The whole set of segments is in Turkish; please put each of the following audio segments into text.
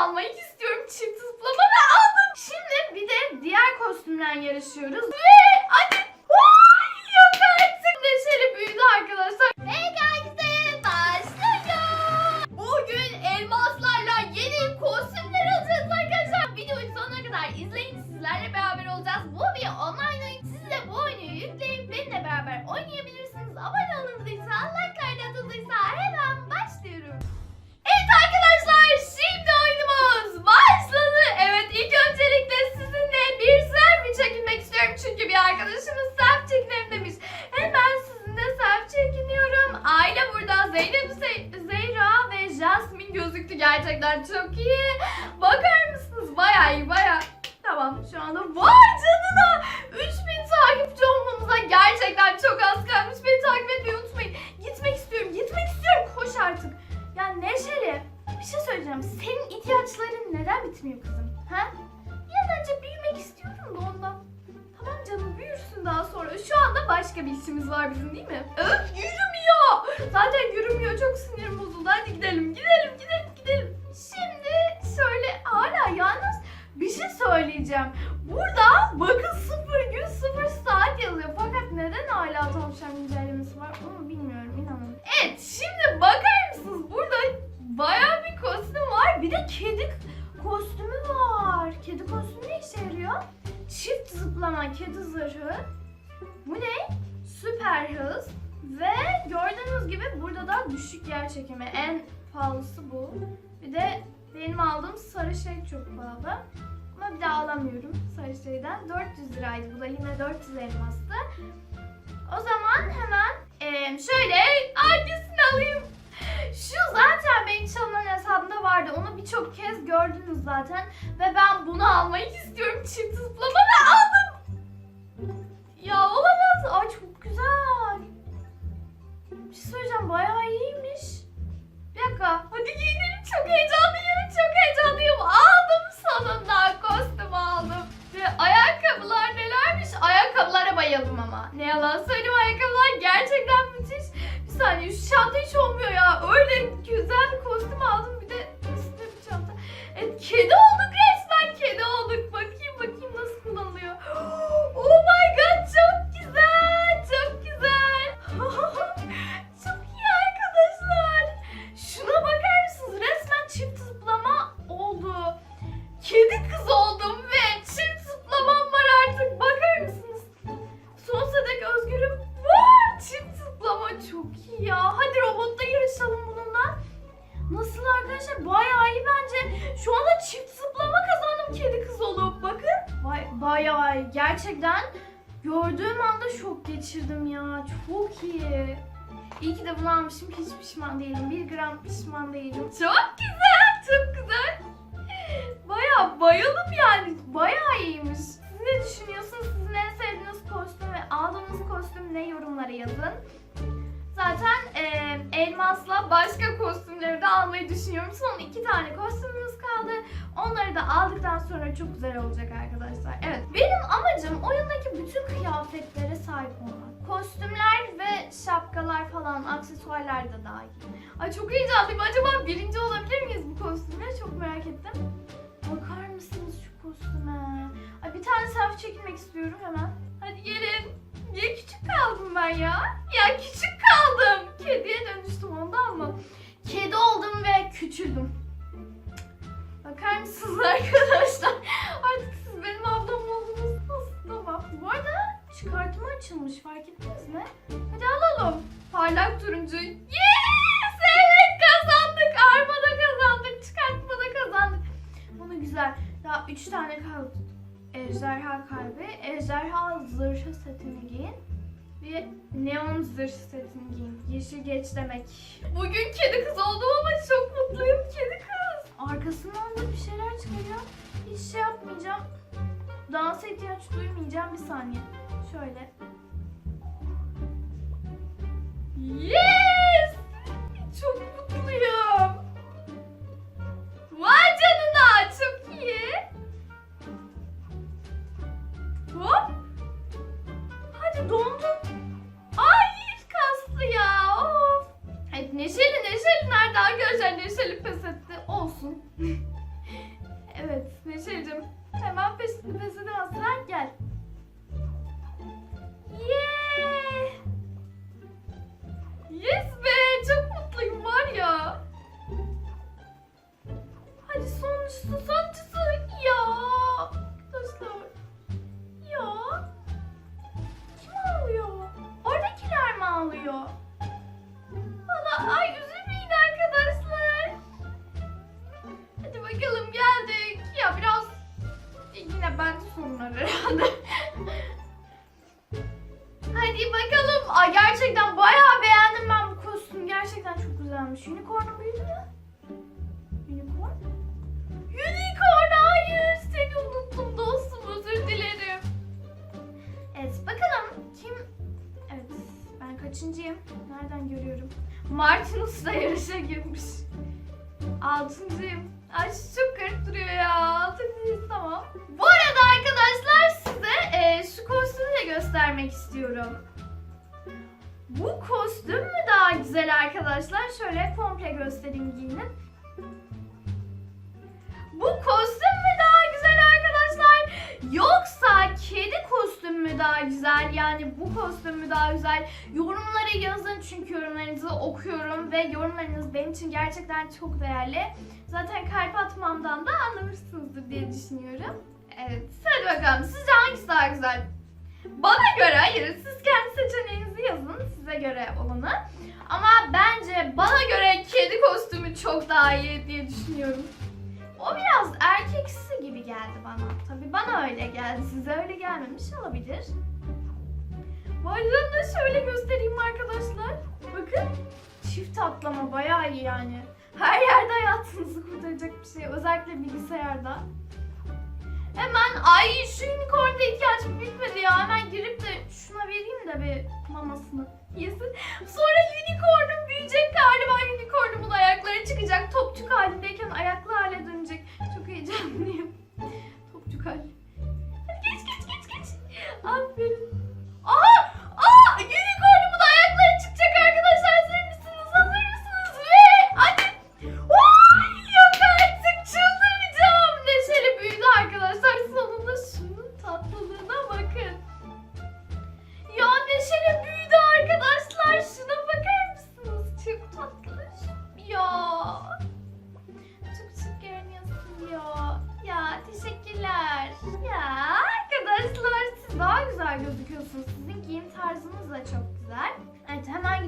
almayı istiyorum. Çift zıplama ve aldım. Şimdi bir de diğer kostümden yarışıyoruz. Ve bitmiyor kızım? Ha? Önce büyümek istiyorum da ondan. Tamam canım büyürsün daha sonra. Şu anda başka bir işimiz var bizim değil mi? Öf yürümüyor. Zaten yürümüyor. Çok sinirim bozuldu. Hadi gidelim gidelim. Zıplama kedi zırhı. Bu ne? Süper hız. Ve gördüğünüz gibi burada da düşük yer çekimi. En pahalısı bu. Bir de benim aldığım sarı şey çok pahalı. Ama bir daha alamıyorum sarı şeyden. 400 liraydı. Bu da yine 400 elmastı. O zaman hemen eee, şöyle hangisini alayım? Şu zaten benim çalınan hesabımda vardı. Onu birçok kez gördünüz zaten. Ve ben bunu almayı istiyorum. Çift zıplama İyi. Gerçekten gördüğüm anda şok geçirdim ya. Çok iyi. İyi ki de bunu almışım. Hiç pişman değilim. Bir gram pişman değilim. Çok güzel. Çok güzel. Baya bayıldım yani. Baya iyiymiş. Siz ne düşünüyorsunuz? Sizin en sevdiğiniz kostüm ve aldığınız kostüm ne yorumlara yazın. Zaten e, elmasla başka kostümleri de almayı düşünüyorum. Son iki tane kostümümüz kaldı. Onları da aldıktan sonra çok güzel olacak arkadaşlar. Evet benim amacım oyundaki bütün kıyafetlere sahip olmak. Kostümler ve şapkalar falan aksesuarlar da dahil. Ay çok heyecanlıyım. Acaba birinci olabilir miyiz bu kostümle? Çok merak ettim. Bakar mısınız şu kostüme? Ay bir tane selfie çekilmek istiyorum hemen. Hadi gelin. Niye küçük kaldım ben ya? Ya küçük kaldım. Kediye dönüştüm ondan mı? Kedi oldum ve küçüldüm. Bakar mısınız arkadaşlar? Artık siz benim ablam oldunuz. Nasıl? Tamam. Bu arada çıkartma açılmış fark ettiniz mi? Hadi alalım. Parlak turuncu. Yes! Evet kazandık. Armada kazandık. Çıkartmada kazandık. Bunu güzel. Daha üç tane kaldı. Ejderha kalbi. Ejderha zırhı setini giyin. Ve neon zırh setini giyin. Yeşil geç demek. Bugün kedi kız oldum ama çok mutluyum. Kedi kız. Arkasından da bir şeyler çıkarıyor. Hiç şey yapmayacağım. Dansa ihtiyaç duymayacağım. Bir saniye. Şöyle. Bakalım. Ay gerçekten bayağı beğendim ben bu kostüm. Gerçekten çok güzelmiş. Unicorn'un büyüdü mü? Unicorn? Unicorn hayır. Seni unuttum dostum. Özür dilerim. Evet bakalım kim... Evet ben kaçıncıyım? Nereden görüyorum? Martinus da yarışa girmiş. Altıncıyım. Ay çok garip duruyor ya. Altıncıyız tamam. Bu arada arkadaşlar size e, şu kostümü de göstermek istiyorum. Bu kostüm mü daha güzel arkadaşlar? Şöyle komple göstereyim giyinin. Bu kostüm mü daha güzel arkadaşlar? Yoksa kedi kostüm mü daha güzel? Yani bu kostüm mü daha güzel? Yorumlara yazın çünkü yorumlarınızı okuyorum ve yorumlarınız benim için gerçekten çok değerli. Zaten kalp atmamdan da anlamışsınızdır diye düşünüyorum. Evet, hadi bakalım sizce hangisi daha güzel? Bana göre hayır, siz kendi seçeneğinizi yazın size göre olanı. Ama bence bana göre kedi kostümü çok daha iyi diye düşünüyorum. O biraz erkeksi gibi geldi bana. Tabii bana öyle geldi. Size öyle gelmemiş olabilir. Da şöyle göstereyim arkadaşlar. Bakın. Çift atlama bayağı iyi yani. Her yerde hayatınızı kurtaracak bir şey. Özellikle bilgisayarda. Hemen ay şu unicorn'a ihtiyacım bitmedi ya. Hemen girip de şuna vereyim de bir mamasını yesin. Sonra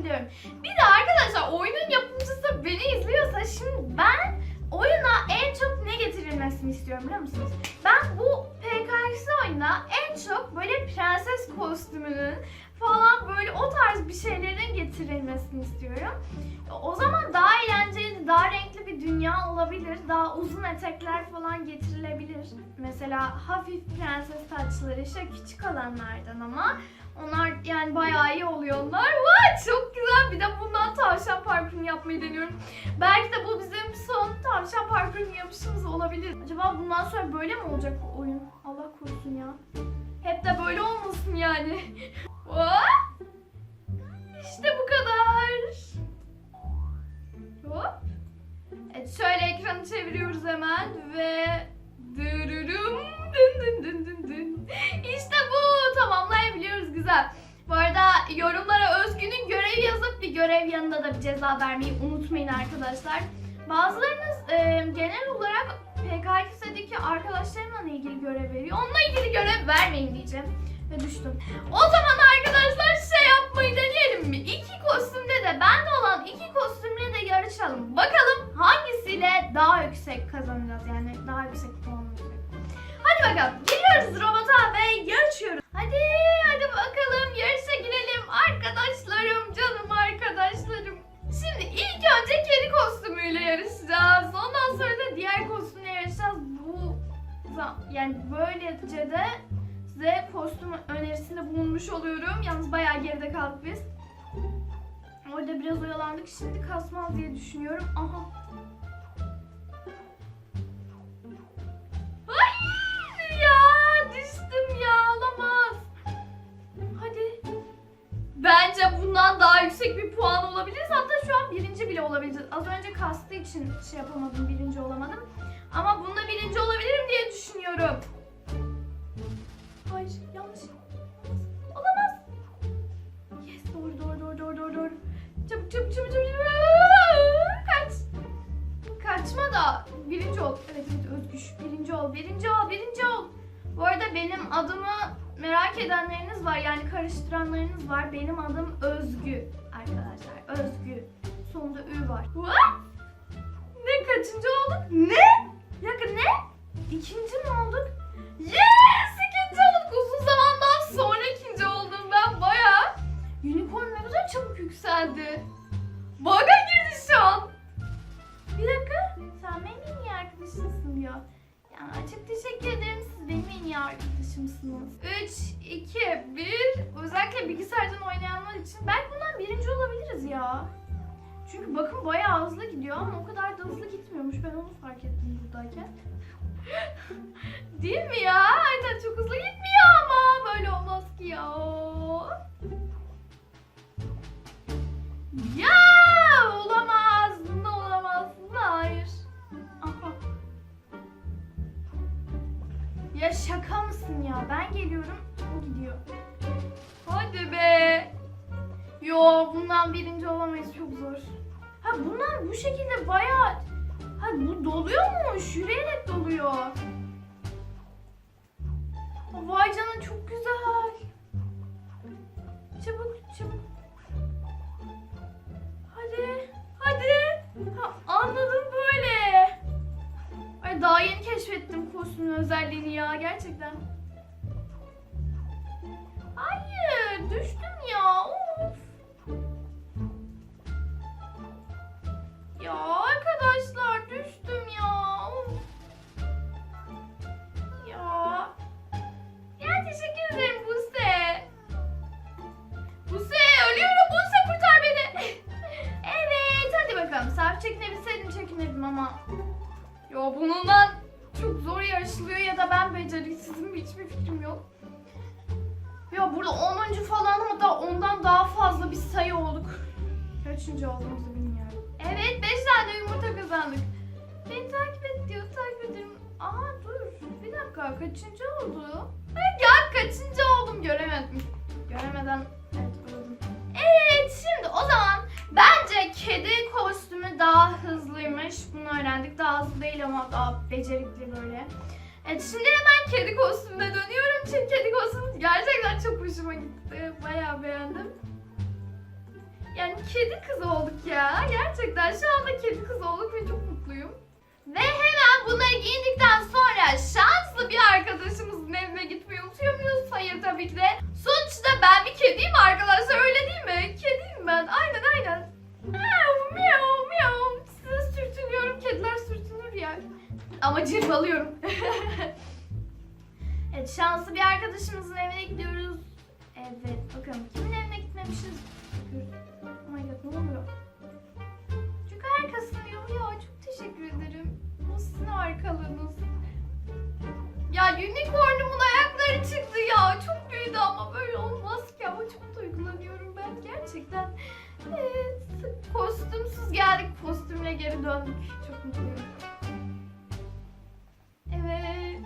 Gidiyorum. Bir de arkadaşlar oyunun yapımcısı beni izliyorsa şimdi ben oyuna en çok ne getirilmesini istiyorum biliyor musunuz? Ben bu PKX oyuna en çok böyle prenses kostümünün falan böyle o tarz bir şeylerin getirilmesini istiyorum. O zaman daha eğlenceli, daha renkli bir dünya olabilir. Daha uzun etekler falan getirilebilir. Mesela hafif prenses taçları işte küçük alanlardan ama onlar yani bayağı iyi oluyor onlar. Vay çok güzel. Bir de bundan tavşan parkuru yapmayı deniyorum. Belki de bu bizim son tavşan parkuru yapışımız olabilir. Acaba bundan sonra böyle mi olacak bu oyun? Allah korusun ya. Hep de böyle olmasın yani. İşte bu kadar. Hop. Evet şöyle ekranı çeviriyoruz hemen ve dırırım dın dın dın dın dın. Güzel. Bu arada yorumlara Özgün'ün görev yazıp bir görev yanında da bir ceza vermeyi unutmayın arkadaşlar. Bazılarınız e, genel olarak PKX'deki arkadaşlarımla ilgili görev veriyor. Onunla ilgili görev vermeyin diyeceğim. Ve düştüm. O zaman arkadaşlar şey yapmayı deneyelim mi? İki kostümde de bende olan iki kostümle de yarışalım. Bakalım hangisiyle daha yüksek kazanacağız yani daha yüksek puan alacak. Hadi bakalım giriyoruz robota ve kostümüyle yarışacağız. Ondan sonra da diğer kostümle yarışacağız. Bu yani böylece de size kostüm önerisinde bulunmuş oluyorum. Yalnız bayağı geride kaldık biz. Orada biraz oyalandık. Şimdi kasmaz diye düşünüyorum. Aha. İçin şey yapamadım, birinci olamadım. Ama bunda birinci olabilirim diye düşünüyorum. Hayır, yanlış. Olamaz. Yes, doğru, doğru, doğru, doğru, doğru, doğru. Çabuk, çabuk, çabuk, çabuk. Kaç. Kaçma da birinci ol. Evet evet Özgüç. Birinci ol, birinci ol, birinci ol. Bu arada benim adımı merak edenleriniz var. Yani karıştıranlarınız var. Benim adım Özgü arkadaşlar. Özgü. Sonunda Ü var. What? Kaçıncı olduk? Ne? Dakika ne? İkinci mi olduk? Yes! İkinci olduk. Uzun zamandan sonra ikinci oldum ben baya. Unicorn ne kadar çabuk yükseldi. Baga girdi şu an. Bir dakika. Sen benim en iyi arkadaşımsın diyor. Ya çok teşekkür ederim. Siz benim en iyi arkadaşımsınız. 3, 2, 1. Özellikle bilgisayardan oynayanlar için. Belki bundan birinci olabiliriz ya. Çünkü bakın bayağı hızlı gidiyor ama o kadar da hızlı gitmiyormuş. Ben onu fark ettim buradayken. Değil mi ya? Aynen çok hızlı gitmiyor ama. Böyle olmaz ki ya. Ya olamaz. Bunda olamaz. Bunda hayır. Aha. Ya şaka mısın ya? Ben geliyorum. O gidiyor. Hadi be. Yo bundan birinci olamayız çok zor. Ha bundan bu şekilde bayağı... Ha bu doluyormuş. Yürüyerek doluyor. Vay canına çok güzel. Çabuk çabuk. Hadi. Hadi. Ha, anladım böyle. Ay daha yeni keşfettim kostümün özelliğini ya gerçekten. Hayır düştüm ya. Of. Ya arkadaşlar düştüm ya. Ya. Ya teşekkür ederim Buse. Buse ölüyorum Buse kurtar beni. evet hadi bakalım. Selfie çekinebilseydim çekinirdim ama. Yo bununla çok zor yarışılıyor ya da ben beceriksizim hiçbir fikrim yok. Ya burada 10. falan hatta ondan daha fazla bir sayı olduk. Kaçıncı olduğumuzu bilmiyorum. Evet 5 tane yumurta kazandık. Beni takip et diyor takip ederim. Aa dur bir dakika kaçıncı oldu? Ha, ya kaçıncı oldum göremedim. Göremeden evet buldum. Evet şimdi o zaman bence kedi kostümü daha hızlıymış. Bunu öğrendik. Daha hızlı değil ama daha becerikli böyle. Evet şimdi hemen kedi kostümüne dönüyorum. Çünkü kedi kostümü gerçekten çok hoşuma gitti. Bayağı beğendim. Yani kedi kız olduk ya. Gerçekten şu anda kedi kız olduk ve çok mutluyum. Ve hemen bunları giyindikten sonra şanslı bir arkadaşımızın evine gitmeyi unutuyor muyuz? Hayır tabii ki de. Sonuçta ben bir kediyim arkadaşlar öyle değil mi? Kediyim ben. Aynen aynen. Miyav miyav miyav. Size sürtünüyorum. Kediler sürtünür ya. Ama cırmalıyorum. evet şanslı bir arkadaşımızın evine gidiyoruz. Evet bakalım kimin evine gitmemişiz? God ne oluyor? Çok harikasın diyor ya çok teşekkür ederim. Sizin arkalığınız. Ya unicornumun ayakları çıktı ya. Çok büyüdü ama böyle olmaz ki ama çok duygulanıyorum ben gerçekten. Evet, kostümsüz geldik kostümle geri döndük. Çok mutluyum. Evet.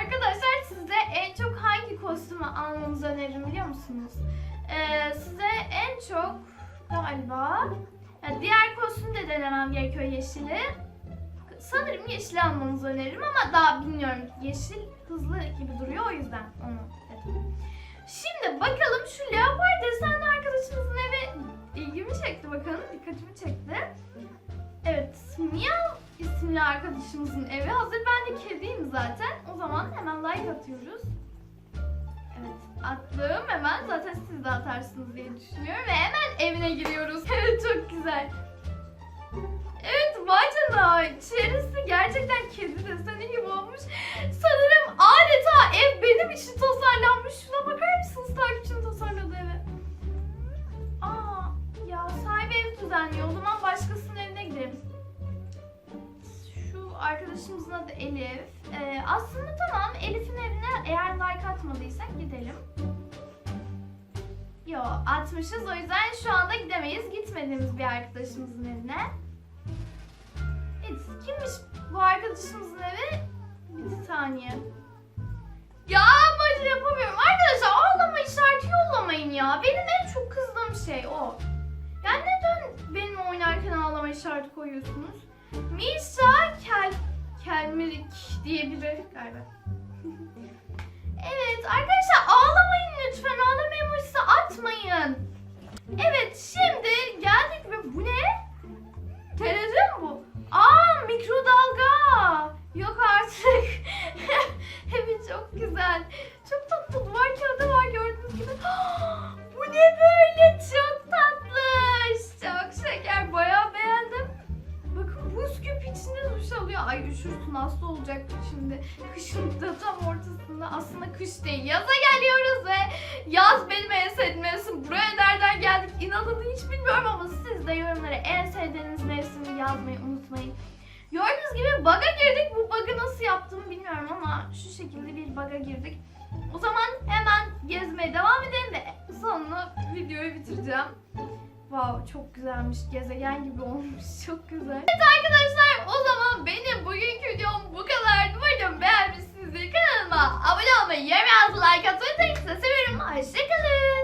Arkadaşlar size en çok hangi kostümü almanızı öneririm biliyor musunuz? Ee, size en çok galiba ya diğer kostüm de denemem gerekiyor yeşili. Sanırım yeşili almanızı öneririm ama daha bilmiyorum. Yeşil hızlı gibi duruyor o yüzden onu dedim. Şimdi bakalım şu leopar desenli arkadaşımızın evi ilgimi çekti bakalım. Dikkatimi çekti. Evet, Miyav isimli arkadaşımızın evi hazır. Ben de kediyim zaten. O zaman hemen like atıyoruz. Attım hemen. Zaten siz de atarsınız diye düşünüyorum. Ve hemen evine giriyoruz. Evet, çok güzel. Evet, vay canına. İçerisi gerçekten kedi deseni gibi olmuş. Sanırım adeta ev benim için tasarlanmış. Şuna bakar mısınız takipçinin tasarladığı eve? Aa, ya sahibi ev düzenliyor. O zaman başkasının. Şu arkadaşımızın adı Elif. Ee, aslında tamam Elif'in evine eğer like atmadıysak gidelim. Yo atmışız o yüzden şu anda gidemeyiz. Gitmediğimiz bir arkadaşımızın evine. Evet, kimmiş bu arkadaşımızın evi? Bir saniye. Ya ama yapamıyorum. Arkadaşlar ağlama işareti yollamayın ya. Benim en çok kızdığım şey o. Ya neden benimle oynarken ağlama işareti koyuyorsunuz? Misha Kel... diye biri galiba. evet arkadaşlar ağlamayın lütfen. Ağlama emojisi atmayın. Evet şimdi bug'a girdik. Bu bug'ı nasıl yaptığımı bilmiyorum ama şu şekilde bir bug'a girdik. O zaman hemen gezmeye devam edelim ve sonuna videoyu bitireceğim. Wow çok güzelmiş. Gezegen gibi olmuş. Çok güzel. Evet arkadaşlar o zaman benim bugünkü videom bu kadardı. Umarım beğenmişsinizdir. Kanalıma abone olmayı, yorum yazmayı, like atmayı, tek seviyorum. Hoşçakalın.